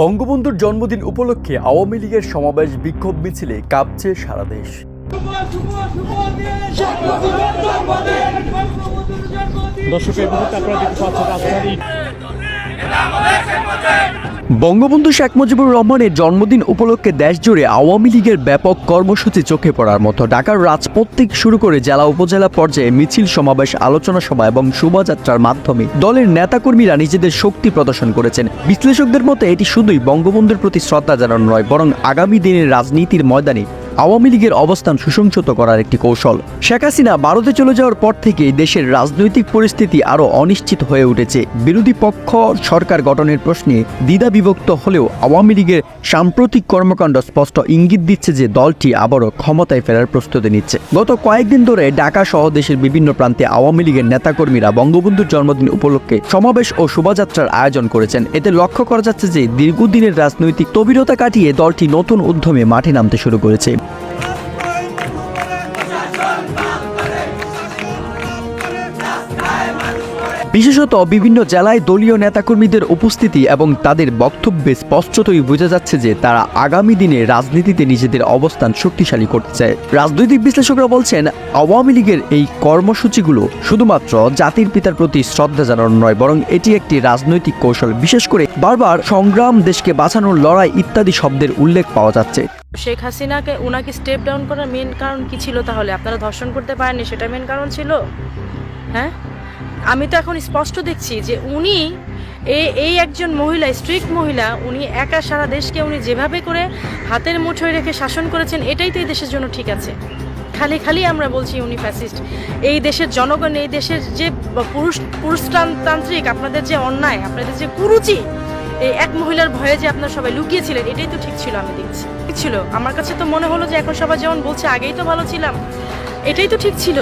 বঙ্গবন্ধুর জন্মদিন উপলক্ষে আওয়ামী লীগের সমাবেশ বিক্ষোভ মিছিলে কাঁপছে সারা দেশ। দর্শক বঙ্গবন্ধু শেখ মুজিবুর রহমানের জন্মদিন উপলক্ষে দেশজুড়ে আওয়ামী লীগের ব্যাপক কর্মসূচি চোখে পড়ার মতো ঢাকার রাজপথ থেকে শুরু করে জেলা উপজেলা পর্যায়ে মিছিল, সমাবেশ, আলোচনা সভা এবং শোভাযাত্রার মাধ্যমে দলের নেতাকর্মীরা নিজেদের শক্তি প্রদর্শন করেছেন। বিশ্লেষকদের মতে, এটি শুধুই বঙ্গবন্ধুর প্রতি শ্রদ্ধা জানানো নয়, বরং আগামী দিনের রাজনীতির ময়দানে আওয়ামী লীগের অবস্থান সুসংহত করার একটি কৌশল। শেখ হাসিনা ভারতে চলে যাওয়ার পর থেকে দেশের রাজনৈতিক পরিস্থিতি আরও অনিশ্চিত হয়ে উঠেছে। বিরোধী পক্ষ, সরকার গঠনের প্রশ্নে দ্বিধা বিভক্ত হলেও আওয়ামী লীগের সাম্প্রতিক কর্মকাণ্ড স্পষ্ট ইঙ্গিত দিচ্ছে যে দলটি আবারও ক্ষমতায় ফেরার প্রস্তুতি নিচ্ছে। গত কয়েকদিন ধরে ঢাকা সহ দেশের বিভিন্ন প্রান্তে আওয়ামী লীগের নেতাকর্মীরা বঙ্গবন্ধুর জন্মদিন উপলক্ষে সমাবেশ ও শোভাযাত্রার আয়োজন করেছেন। এতে লক্ষ্য করা যাচ্ছে যে দীর্ঘদিনের রাজনৈতিক তবিরতা কাটিয়ে দলটি নতুন উদ্যমে মাঠে নামতে শুরু করেছে। বিশেষত বিভিন্ন জেলায় দলীয় নেতাকর্মীদের উপস্থিতি এবং তাদের বক্তব্যে স্পষ্টতই বোঝা যাচ্ছে যে তারা আগামী দিনে রাজনীতিতে নিজেদের অবস্থান শক্তিশালী করতে চায় রাজনৈতিক বিশ্লেষকরা বলছেন, আওয়ামী লীগের এই কর্মসূচিগুলো শুধুমাত্র জাতির পিতার প্রতি শ্রদ্ধা জানানো নয়, বরং এটি একটি রাজনৈতিক কৌশল। বিশেষ করে বারবার সংগ্রাম, দেশকে বাঁচানোর লড়াই ইত্যাদি শব্দের উল্লেখ পাওয়া যাচ্ছে। শেখ হাসিনাকে ওনাকে স্টেপ ডাউন করার মেন কারণ কি ছিল তাহলে? আপনারা ধর্ষণ করতে পারেননি, সেটা মেন কারণ ছিল? হ্যাঁ? আমি তো এখন স্পষ্ট দেখছি যে উনি এই একজন মহিলা স্ট্রিক্ট মহিলা, উনি একা সারা দেশকে উনি যেভাবে করে হাতের মুঠোয় রেখে শাসন করেছেন, এটাই তো এই দেশের জন্য ঠিক আছে। খালি খালি আমরা বলছি উনি ফ্যাসিস্ট এই দেশের জনগণ, এই দেশের যে পুরুষ, পুরুষতান্ত্রিক, আপনাদের যে অন্যায়, আপনাদের যে কুরুচি, এই এক মহিলার ভয়ে যে আপনারা সবাই লুকিয়েছিলেন, এটাই তো ঠিক ছিল আমি দেখছি। ঠিক ছিল। আমার কাছে তো মনে হলো যে এখন সবাই যেমন বলছে, আগেই তো ভালো ছিলাম। এটাই তো ঠিক ছিল।